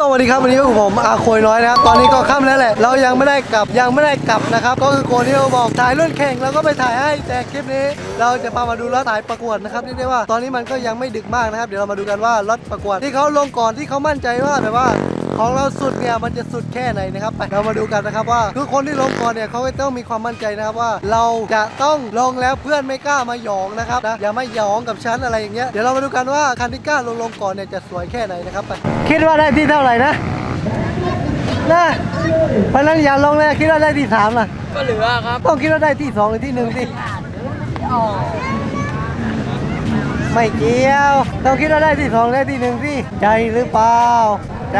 สวัสดีครับวันนี้ก็ผมอาโคยน้อยนะครับตอนนี้ก็ค่ำแล้วแหละ เรายังไม่ได้กลับยังไม่ได้กลับนะครับ ก็คือโกที่เราบอกถ่ายรุ่นแข่งแล้วก็ไปถ่ายให้แต่คลิปนี้ เราจะพามาดูรถถ่ายประกวดนะครับเรียกได้ว่าตอนนี้มันก็ยังไม่ดึกมากนะครับ เดี๋ยวเรามาดูกันว่ารถประกวดที่เขาลงก่อนที่เขามั่นใจว่าแบบว่า ของเราสุดเนี่ยมันจะสุดแค่ไหนนะครับไปเรามาดูกันนะครับว่าคือคนที่ลงก่อนเนี่ยเขาก็ต้องมีความมั่นใจนะครับว่า เราจะต้องลงแล้วเพื่อนไม่กล้ามาหยองนะครับนะอย่ามาหยองกับฉันอะไรอย่างเงี้ยเดี๋ยวเรามาดูกันว่าคันที่กล้าลงลงก่อนเนี่ยจะสวยแค่ไหนนะครับไปคิดว่าได้ที่เท่าไหร่นะนะเพราะฉะนั้นอย่าลงเลยคิดว่าได้ที่สามล่ะก็เหลือครับต้องคิดว่าได้ที่สองหรือที่หนึ่งสิไม่เกี่ยว ต้องคิดว่าได้ที่สองได้ที่หนึ่งสิใจหรือเปล่าใจ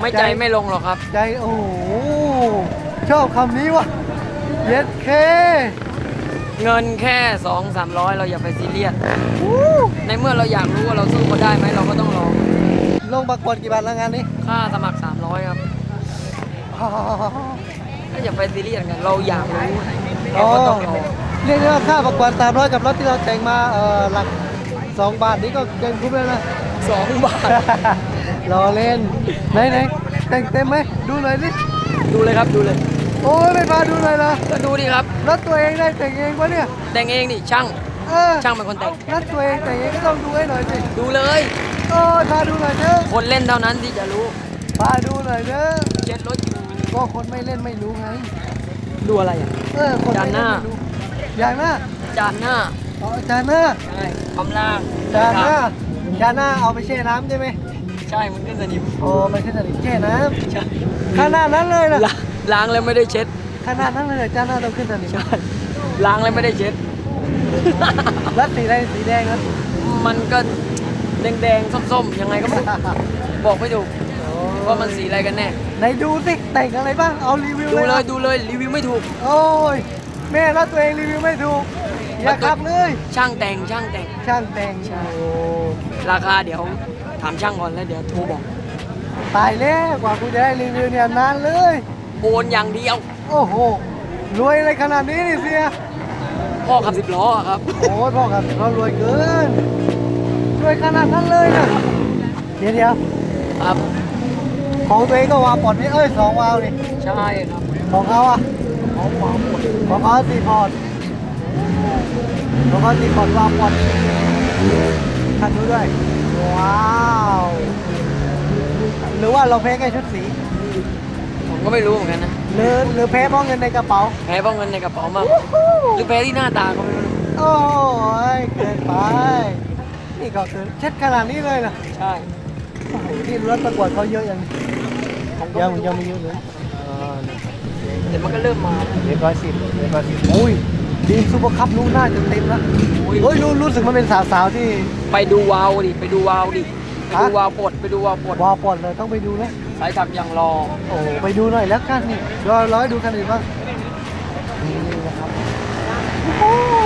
ไม่ไม่ใจไม่ลงหรอกครับ ใจโอ้โหชอบคำนี้ว่ะเย็ดเคเงินแค่สองสามร้อยเราอย่าไปซีเรียสในเมื่อเราอยากรู้ว่าเราสู้เขาได้ไหมเราก็ต้องลองลงประกวดกี่บาทแล้วงานนี้ ค่าสมัคร300ครับก็อย่าไปซีเรียสกันเราอยากรู้เราก็ต้องลองเรียกได้ว่าค่าประกวด300กับรถที่เราแต่งมาเออหลัก2บาทนี้ก็เกินคุ้มแล้วนะสองบาท รอเล่น ไหนไหนแต่งเต็มไหมดูหน่อยดิดูเลยครับดูเลย โอ้ยไม่พาดูหน่อยเหรอก็ดูดิครับรถตัวเองได้แต่งเองปะเนี่ย แต่งเองนี่ช่าง เออช่างเป็นคนแต่ง รถตัวเองแต่งเองก็ต้องดูให้หน่อยสิดูเลย โอ้ยพาดูหน่อยเถอะคนเล่นเท่านั้นที่จะรู้พาดูหน่อยเถอะเช็ดรถอยู่ก็คนไม่เล่นไม่รู้ไง ดูอะไรอะ เออคนไม่จานหน้าเล่ไม่รู้อย่างหน้าจานหน้าอ๋อจานหน้าใช่ความล่างจานหน้าจานหน้าเอาไปแช่น้ำใช่ไหม ใช่มันขึ้นสนิมโอ้ไม่ใช่สนิมแช่น้ใช่ำขนาดนั้นเลยนะล้างล้างแล้วไม่ได้เช็ดขนาดนั้นเลยเหรอจานหน้าต้องขึ้นสนิมใช่ล้างแล้วไม่ได้เช็ดแล้วสีอะไรสีแดงนะมันก็แดงๆส้มๆยังไงก็ไม่รู้บอกไม่ถูกว่ามันสีอะไรกันแน่ไหนดูสิแต่งอะไรบ้างเอารีวิวดูเลยเลนะยดูเลยรีวิวไม่ถูก โอ้ยแม่แล้วตัวเองรีวิวไม่ถูกอย่าขับเลย ช่างแต่งช่างแต่งช่างแต่งใช่โอ้ ราคาเดี๋ยว ถามช่างก่อนแล้วเดี๋ยวโทรบอก ตายแล้วกว่ากูจะได้รีวิวเนี่ยนานเลย โอนอย่างเดียว โอ้โห รวยอะไรขนาดนี้นี่เสีย พ่อขับสิบล้ออะครับ โอ้ยพ่อครับเรารวยเกิน รวยขนาดนั้นเลยนะเดี๋ยวเดี๋ยวครับ ของตัวเองก็วาล์วปอดนี่เอ้ยสองวาล์วนี่ใช่ครับของเขาอะของหวานหมดของเขาสี่พอร์ตของเขาสี่พอร์ตวาล์วปอดคันนู้นด้วย ว้าว หรือว่าเราแพ้แค่ชุดสี ผมก็ไม่รู้เหมือนกันนะ หรือหรือแพ้เพราะเงินในกระเป๋า แพ้เพราะเงินในกระเป๋ามาก หรือแพ้ที่หน้าตาก็ไม่รู้ โอ้ยเกินไป นี่ก็เกินเช็ดขนาดนี้เลยนะใช่ โอ้โหนี่รถประกวดเขาเยอะยังยังยังไม่เยอะเลยเดี๋ยวมันก็เริ่มมาเรียบร้อยสิบเรียบร้อยสิบโอ้ย ดีมซูเปอร์คัพรู้หน้าจะเต็มแล้วโอ้ยเฮ้ยรู้รู้สึกมันเป็นสาวๆที่ ไปดูวาวดิ ไปดูวาวดิ ไปดูฮะ วาวปลดไปดูวาวปลดวาวปอดเลยต้องไปดูนะสายถักอย่างรอ โอ้โหไปดูหน่อยแล้วกันนี่รอร้อยดูคันอื่นบ้างนี่นะครับโอ้โห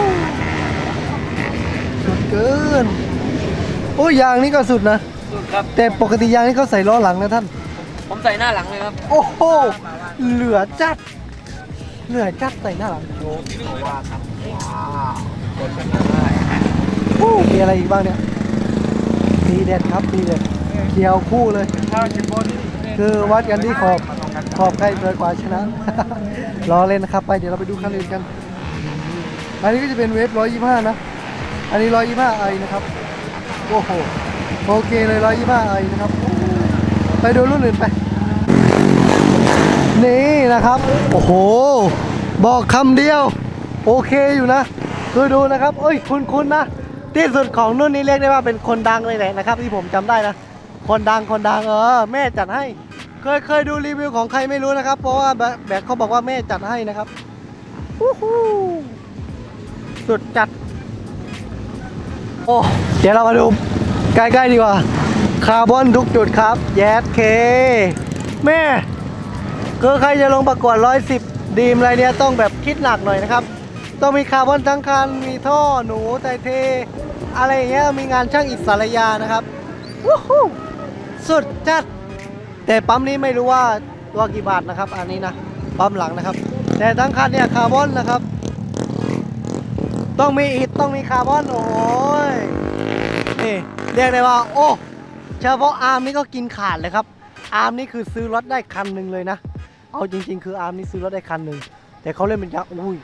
สุดเกินโอ้ยยางนี่ก็สุดนะ สุดครับ แต่ปกติยางนี่เขาใส่ล้อหลังนะท่าน ผมใส่หน้าหลังเลยครับ โอ้โหเหลือจัด เหลือยจัดใส่หน้าหลังโอ้ว่าครับว้าวโอ้มีอะไรอีกบ้างเนี่ยดีเด็ดครับดีเด็ดเขียวคู่เลย คือวัดกันที่ขอบขอบใครสวยกว่าชนะรอเล่นนะครับ ไปเดี๋ยวเราไปดูคันอื่นกัน อันนี้ก็จะเป็นเวฟ125นะ อันนี้125ไอนะครับ โอ้โห โอเคเลย125ไอนะครับ ไปดูรุ่นอื่นไป นี่นะครับ โอ้โห บอกคำเดียว โอเคอยู่นะดูดูนะครับเอ้ยคุณคุณนะ ที่สุดของนุ่นนี่เรียกได้ว่าเป็นคนดังเลยแหละนะครับ ที่ผมจำได้นะ คนดังคนดังเออแม่จัดให้ เคยเคยดูรีวิวของใครไม่รู้นะครับ เพราะว่าแบบกเขาบอกว่าแม่จัดให้นะครับวู้ฮู้สุดจัด โอ้เดี๋ยวเรามาดูใกล้ๆดีกว่า คาร์บอนทุกจุดครับ แยสเค แม่ คือใครจะลงประกวด 110 ดีมอะไรเนี้ยต้องแบบคิดหนักหน่อยนะครับ ต้องมีคาร์บอนทั้งคัน มีท่อหนูไตเท อะไรอย่างเงี้ยมีงานช่างอิสระยานะครับวู้ฮู้สุดจัด แต่ปั๊มนี้ไม่รู้ว่าตัวกี่บาทนะครับ อันนี้นะปั๊มหลังนะครับ แต่ทั้งคันเนี่ยคาร์บอนนะครับ ต้องมีอิฐต้องมีคาร์บอนโอ้ยนี่เรียกได้ว่า โอ้เฉพาะอาร์มนี่ก็กินขาดเลยครับอาร์มนี่คือซื้อรถได้คันหนึ่งเลยนะ เอาจริง ๆ คืออาร์มนี่ซื้อรถได้คันหนึ่งแต่เขาเล่นเป็นยางอุ้ย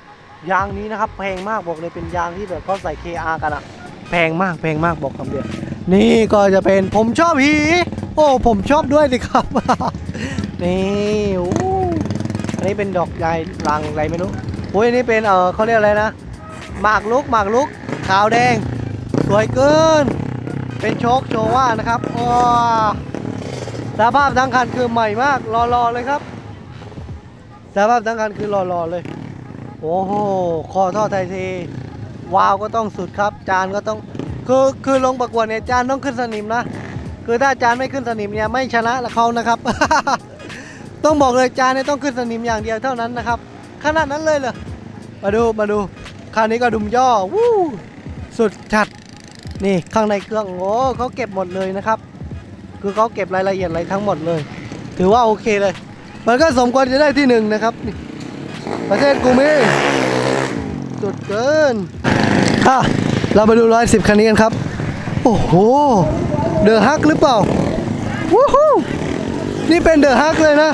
ยางนี้นะครับแพงมากบอกเลยเป็นยางที่แบบเขาใส่ KR กันอะแพงมากแพงมากบอกคำเดียวนี่ก็จะเป็นผมชอบหีโอ้ผมชอบด้วยสิครับ นี่อ้อันนี้เป็นดอกใหญ่รังอะไรไม่รู้โอ้ยอันนี้เป็นเออเขาเรียกอะไรนะหมากลุกหมากลุกขาวแดง สวยเกิน เป็นโชคโชว่านะครับว้าสภาพทั้งคันคือใหม่มากรอๆเลยครับ สภาพทั้งคันคือรอๆเลย โอ้โหคอท่อไทยเทวาวก็ต้องสุดครับ จานก็ต้องคือคือลงประกวดเนี่ยจานต้องขึ้นสนิมนะคือถ้าจานไม่ขึ้นสนิมเนี่ยไม่ชนะเขานะครับ ต้องบอกเลยจานเนี่ยต้องขึ้นสนิมอย่างเดียวเท่านั้นนะครับขนาดนั้นเลยเหรอมาดูมาดูคราวนี้ก็ดุมย่อวู้สุดจัดนี่ข้างในเครื่องโอ้เขาเก็บหมดเลยนะครับ คือเขาเก็บรายละเอียดอะไรทั้งหมดเลย ถือว่าโอเคเลย มันก็สมควรจะได้ที่หนึ่งนะครับนี่ประเทศกูมีสุดเกินอะเรามาดูร้อยสิบคันนี้กันครับ โอ้โห เดอะฮักหรือเปล่าวู้ฮู้นี่เป็นเดอะฮักเลยนะ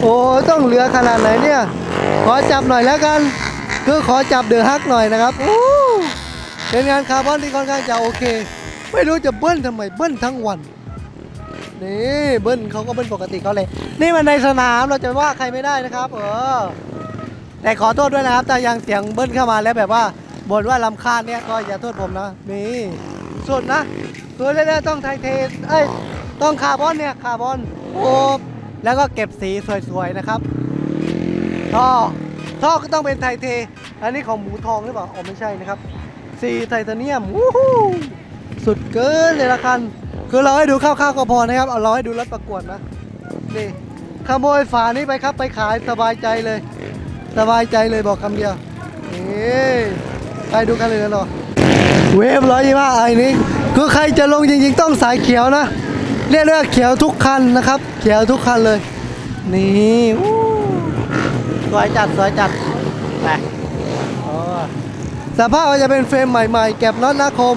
โอ้ต้องเหลือขนาดไหนเนี่ย ขอจับหน่อยแล้วกัน คือขอจับเดอะฮักหน่อยนะครับโอ้เป็นงานคาร์บอนที่ค่อนข้างจะโอเค ไม่รู้จะเบิ้ลทำไมเบิ้ลทั้งวัน นี่เบิ้ลเขาก็เบิ้ลปกติเขาเลย นี่มันในสนามเราจะว่าใครไม่ได้นะครับเออแต่ขอโทษด้วยนะครับถ้ายังเสียงเบิ้ลเข้ามาแล้วแบบว่าบ่นว่าลำคาญเนี่ยก็อย่าโทษผมนะนี่สุดนะคือเรื่อยๆต้องไทเทเอ้ยต้องคาร์บอนเนี่ยคาร์บอนโอ้แล้วก็เก็บสีสวยๆนะครับท่อท่อก็ต้องเป็นไทเท อันนี้ของหมูทองหรือเปล่าอ๋อไม่ใช่นะครับสีไทเทเนียมวู้ฮู้สุดเกินเลยละคัน คือเราให้ดูคร่าวๆก็พอนะครับเอาเราให้ดูรถประกวดนะนี่ขโมยฝานี้ไปครับไปขายสบายใจเลย สบายใจเลยบอกคำเดียวนี่ไปดูกันเลยนะเนาะเวฟร้อยยี่ห้าไอ้นี้คือใครจะลงจริงๆต้องสายเขียวนะเรียกได้ว่าเขียวทุกคันนะครับ เขียวทุกคันเลย นี่อู้สวยจัดสวยจัดไปอ๋อสภาพก็จะเป็นเฟรมใหม่ๆเก็บน็อตนาคม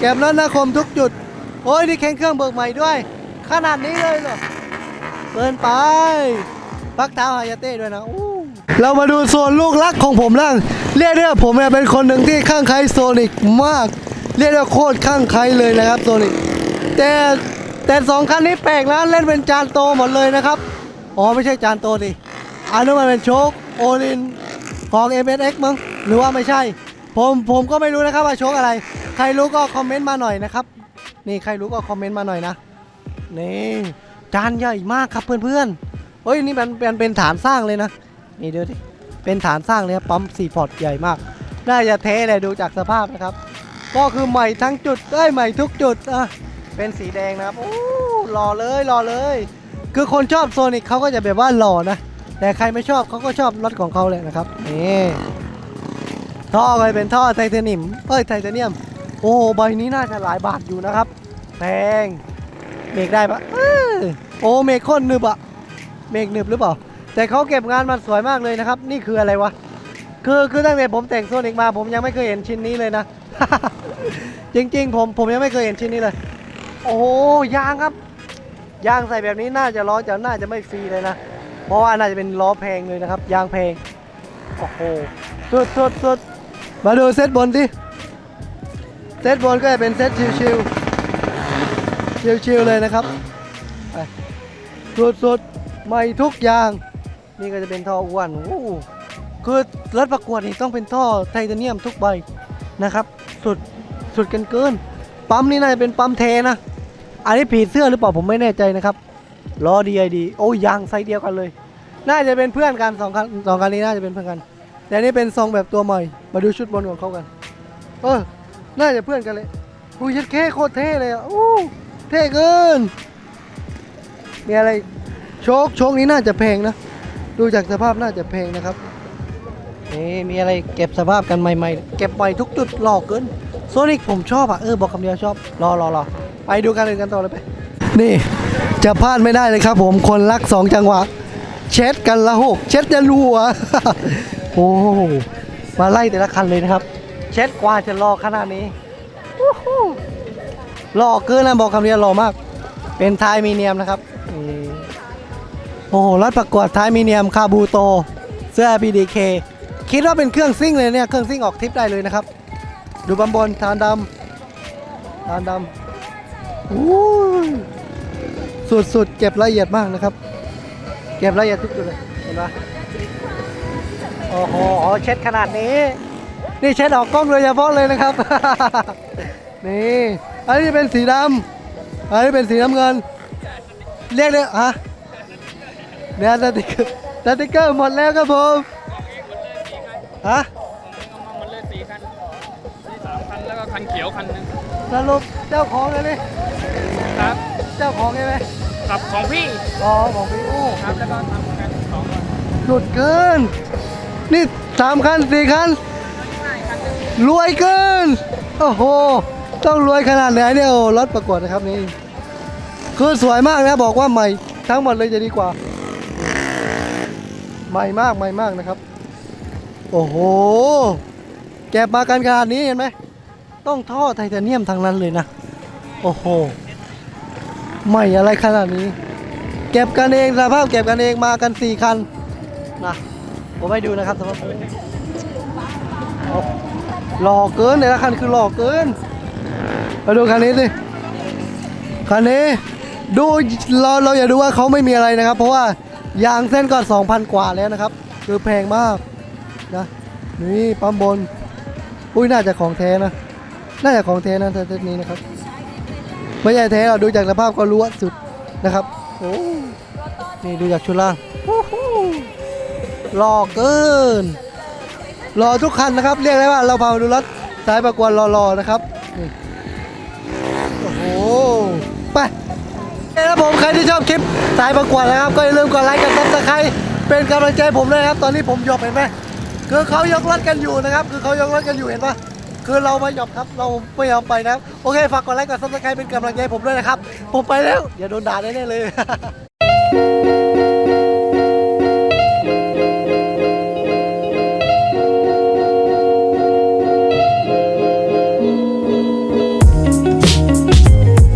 เก็บน็อตนาคมทุกจุด โอ้ยนี่แข่งเครื่องเบิกใหม่ด้วย ขนาดนี้เลยเหรอเกินไปปักเท้าฮายาเต้ด้วยนะอู้เรามาดูโซนลูกรักของผมล่างเรียกได้ว่าผมเนี่ยเป็นคนหนึ่งที่ข้างใครโซนิกมาก เรียกได้ว่าโคตรข้างใครเลยนะครับโซนิกแต่แต่สองคันนี้แปลกนะเล่นเป็นจานโตหมดเลยนะครับอ๋อไม่ใช่จานโตดิอันนู้นมันเป็นโชคโอลินของ m s x มั้งหรือว่าไม่ใช่ ผมผมก็ไม่รู้นะครับว่าโชคอะไร ใครรู้ก็คอมเมนต์มาหน่อยนะครับ นี่ใครรู้ก็คอมเมนต์มาหน่อยนะ นี่จานใหญ่มากครับเพื่อนๆเฮ้ยนี่มันเป็นเป็นฐานสร้างเลยนะ นี่ดูดิ เป็นฐานสร้างเลยครับปั๊มสี่พอร์ตใหญ่มาก น่าจะเทเลยดูจากสภาพนะครับ ก็คือใหม่ทั้งจุดเอ้ใหม่ทุกจุดอะเป็นสีแดงนะครับโอ้หล่อเลยหล่อเลย คือคนชอบโซนิกเขาก็จะแบบว่าหล่อนะ แต่ใครไม่ชอบเขาก็ชอบรถของเขาเลยนะครับ นี่ ท่อก็เป็นท่อไทเทเนียมเอ้ยไทเทเนียม อ้ใบนี้น่าจะหลายบาทอยู่นะครับแพงเมกได้ปะโอ้เมกโคนหนึบอะเมกหนึบหรือเปล่า แต่เขาเก็บงานมาสวยมากเลยนะครับ นี่คืออะไรวะ คือคือตั้งแต่ผมแต่งโซนิกมาผมยังไม่เคยเห็นชิ้นนี้เลยนะ จริงๆ ผมผมยังไม่เคยเห็นชิ้นนี้เลย โอ้ยางครับ ยางใส่แบบนี้น่าจะล้อจะน่าจะไม่ฟรีเลยนะ เพราะว่าน่าจะเป็นล้อแพงเลยนะครับ ยางแพง โอ้โหสุดสุดสุดมาดูเซตบนดิ ซตบนก็จะเป็นเซตชิวๆชิวๆเลยนะครับไปสุดสุดใหม่ทุกอย่าง นี่ก็จะเป็นท่ออ้วนโอ้โหคือรถประกวดนี่ต้องเป็นท่อไทเทเนียมทุกใบนะครับ สุดสุดกันเกิน ปั๊มนี่น่าจะเป็นปั๊มเทนะ อันนี้ผีเสื้อหรือเปล่าผมไม่แน่ใจนะครับล้อ DID โอ้ยยางไซส์เดียวกันเลย น่าจะเป็นเพื่อนกันสองคันสองคันนี้น่าจะเป็นเพื่อนกัน แต่นนี่เป็นทรงแบบตัวใหม่ มาดูชุดบนของเขากัน เออ น่าจะเพื่อนกันเลยอุ้ยยัดแค่โคตรเท่เลยอะอู้เท่เกิน มีอะไรโชคโชคนี้น่าจะแพงนะ ดูจากสภาพน่าจะแพงนะครับนี่มีอะไรเก็บสภาพกันใหม่ๆ เก็บใหม่ทุกจุดหลอกเกินโซนิกผมชอบอะ เออ บอกคำเดียวชอบ รอรอรอไปดูกันเลยกันต่อเลยไป นี่ จะพลาดไม่ได้เลยครับผมคนรักสองจังหวะ เช็ดกันละหกเช็ดจะรัวโอ้โหมาไล่แต่ละคันเลยนะครับ เช็ดกว่าจะรอขนาดนี้วู้ฮู้หล่อเกินนะบอกคำเดียวหล่อมาก เป็นไทยมีเนียมนะครับโอ้โหรถประกวดไทยมีเนียมคาบูโต เสื้อ BDK คิดว่าเป็นเครื่องซิ่งเลยเนี่ยเครื่องซิ่งออกทริปได้เลยนะครับ ดูบำบนทานดำทานดำสุดๆเก็บละเอียดมากนะครับ เก็บละเอียดทุกจุดเลยเห็นปะโอ้โหเช็ดขนาดนี้ นี่เช็ดออกกล้องโดยเฉพาะเลยนะครับ นี่อันนี้เป็นสีดำอันนี้เป็นสีน้ำเงิน เรียกเลยฮะเนี่ยสติกเกอร์สติกเกอร์หมดแล้วครับผมฮะหมดเลยสี่คันนี่สามคันแล้วก็คันเขียวคันหนึงสรุปเจ้าของเลยนี่ครับ เจ้าของใช่ไหมกับของพี่อ๋อของพี่อู้ครับแล้วก็ทำกันสองคันสุดเกิน นี่สามคันสี่คัน รวยเกิน โอ้โห ต้องรวยขนาดไหนเนี่ยโอ้รถประกวดนะครับนี่ คือสวยมากนะบอกว่าใหม่ทั้งหมดเลยจะดีกว่า ใหม่มากใหม่มากนะครับ โอ้โห แก็บมากันขนาดนี้เห็นไหม ต้องท่อไทเทเนียมทางนั้นเลยนะ โอ้โห ใหม่อะไรขนาดนี้ เก็บกันเองสภาพเก็บกันเองมากันสี่คันนะผมให้ดูนะครับสภาพ หล่อเกินแต่ละคันคือหล่อเกินมาดูคันนี้สิคันนี้ดูเราเราอย่าดูว่าเขาไม่มีอะไรนะครับ เพราะว่ายางเส้นก็2,000 กว่าแล้วนะครับ คือแพงมากนะนี่ปั๊มบน อุ้ยน่าจะของแท้นะ น่าจะของแท้นะเซตนี้นะครับ ไม่ใช่แท้เราดูจากสภาพก็รู้ว่าสุดนะครับโอ้นี่ดูจากชุดล่างหหล่อเกิน หล่อทุกคันนะครับ เรียกได้ว่าเราพาดูรถสายประกวดหล่อๆนะครับโอ้โหไปแล้วผมใครที่ชอบคลิปสายประกวดนะครับ ก็อย่าลืมกดไลค์กดซับสไครต์เป็นกำลังใจผมด้วยครับ ตอนนี้ผมหยอบเห็นไหมคือเขายกรถกันอยู่นะครับ คือเขายกรถกันอยู่เห็นปะคือเราไม่หยอบครับเราไม่ยอมไปนะครับโอเคฝากกดไลค์กดซับสไครต์เป็นกำลังใจผมด้วยนะครับ ผมไปแล้วอย่าโดนด่าแน่ๆเลย